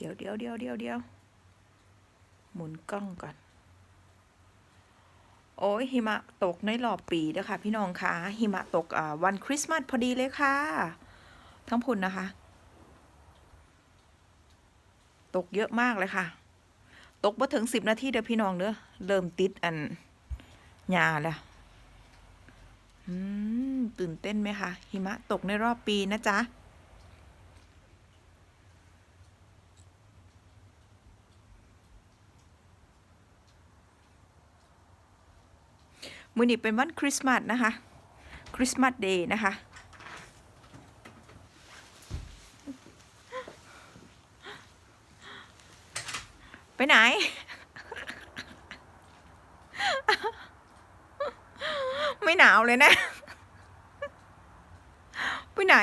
เดี๋ยวเดี๋ยวเดี๋ยวเดี๋ยวเดี๋ยวหมุนกล้องก่อน โอ้ยหิมะตกในรอบปีเด้อค่ะพี่น้องคะหิมะตกวันคริสต์มาสพอดีเลยค่ะ ทั้งพุ่นนะคะ ตกเยอะมากเลยค่ะ ตกมาถึงสิบนาทีเด้อพี่น้องเด้อเริ่มติดอันหญ้าแล้วอืมตื่นเต้นไหมคะหิมะตกในรอบปีนะจ๊ะ มือนี้เป็นวันคริสต์มาสนะคะ คริสต์มาสเดย์นะคะ ไปไหน ไม่หนาวเลยนะ ไปไหน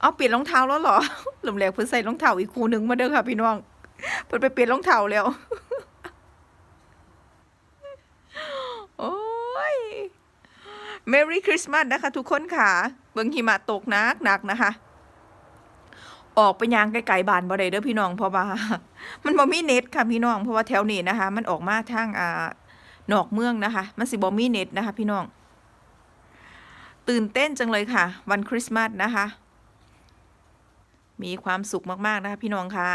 เอาเปลี่ยนรองเท้าแล้วเหรอหลุมแหลกเพิ่นใส่รองเท้าอีกคู่หนึ่งมาเด้อค่ะพี่น้อง เพิ่นไปเปลี่ยนรองเท้าแล้ว โอ้ย Merry Christmas นะคะ ทุกคนค่ะ เบิ่งหิมะตกหนักหนักนะคะ ออกไปยางไกลๆบานบ่ได้เด้อพี่น้องเพราะว่า มันบ่มีเน็ตค่ะพี่น้องเพราะว่าแถวนี้นะคะ มันออกมาทางอ่านอกเมืองนะคะ มันสิบ่มีเน็ตนะคะ พี่น้อง ตื่นเต้นจังเลยค่ะ วันคริสต์มาสนะคะ มีความสุขมากๆนะคะ พี่น้องคะ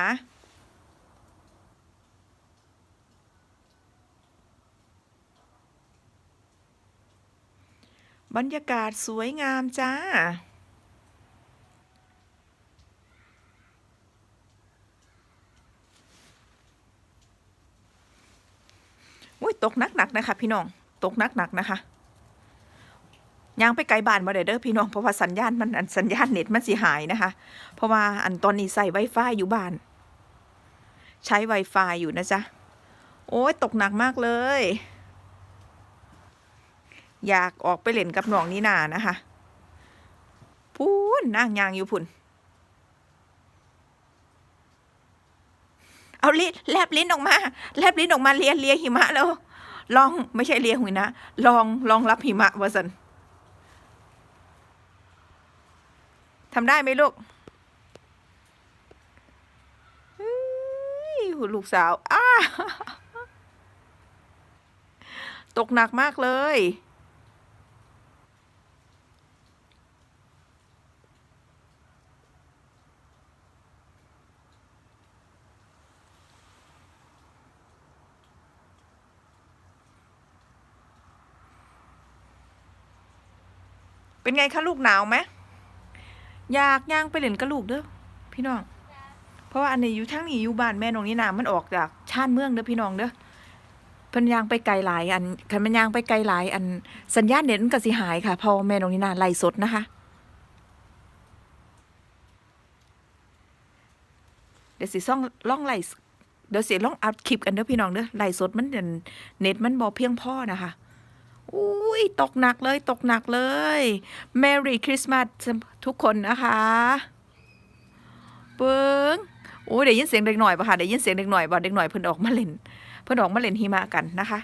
บรรยากาศสวยงามจ้า อุ้ยตกหนักๆนะคะ พี่น้อง ตกหนักๆนะคะย่างไปไกลบ้านมาเด้อพี่น้องเพราะว่าสัญญาณมันอันสัญญาณเน็ตมันสิหายนะคะ เพราะว่าอันตอนนี้ใส่ Wi-Fi อยู่บ้าน ใช้ Wi-Fi อยู่นะจ๊ะ โอ้ยตกหนักมากเลย อยากออกไปเล่นกับน้องนี่นานะคะพูนนั่งยางอยู่พุ่น เอาลิ้นแลบลิ้นออกมา แลบลิ้นออกมาเลียเลียหิมะแล้ว ลองไม่ใช่เลียหุยนะ ลองลองรับหิมะวะสันทำได้ไหมลูกเฮ้ยลูกสาวอ้าตกหนักมากเลย เป็นไงคะลูกหนาวไหมอยากย่างไปเล่นกับลูกเด้อพี่น้อง เพราะว่าอันนี้อยู่ทั้งนี้อยู่บ้านแม่น้องนี่นามันออกจากชานเมืองเด้อพี่น้องเด้อเพิ่นยางไปไกลหลายอันคันมันยางไปไกลหลาย อันสัญญาณเน็ตมันก็สิหายค่ะพอแม่น้องนี่นาไล่สดนะคะเดี๋ยวสิซ่องล่องไล่เดี๋ยวสิล่องอัดคลิปกันเด้อพี่น้องเด้อไล่สดมันเด่นเน็ตมันบ่เพียงพอนะคะ อุ้ยตกหนักเลยตกหนักเลย Merry Christmas ทุกคนนะคะเบิ้งโอ้ยเดี๋ยวยินเสียงเด็กหน่อยปะค่ะเดี๋ยินเสียงเด็กหน่อยบ่เด็กหน่อยเพิ่นออกมาเล่น เพิ่นออกมาเล่นหิมะกันนะคะ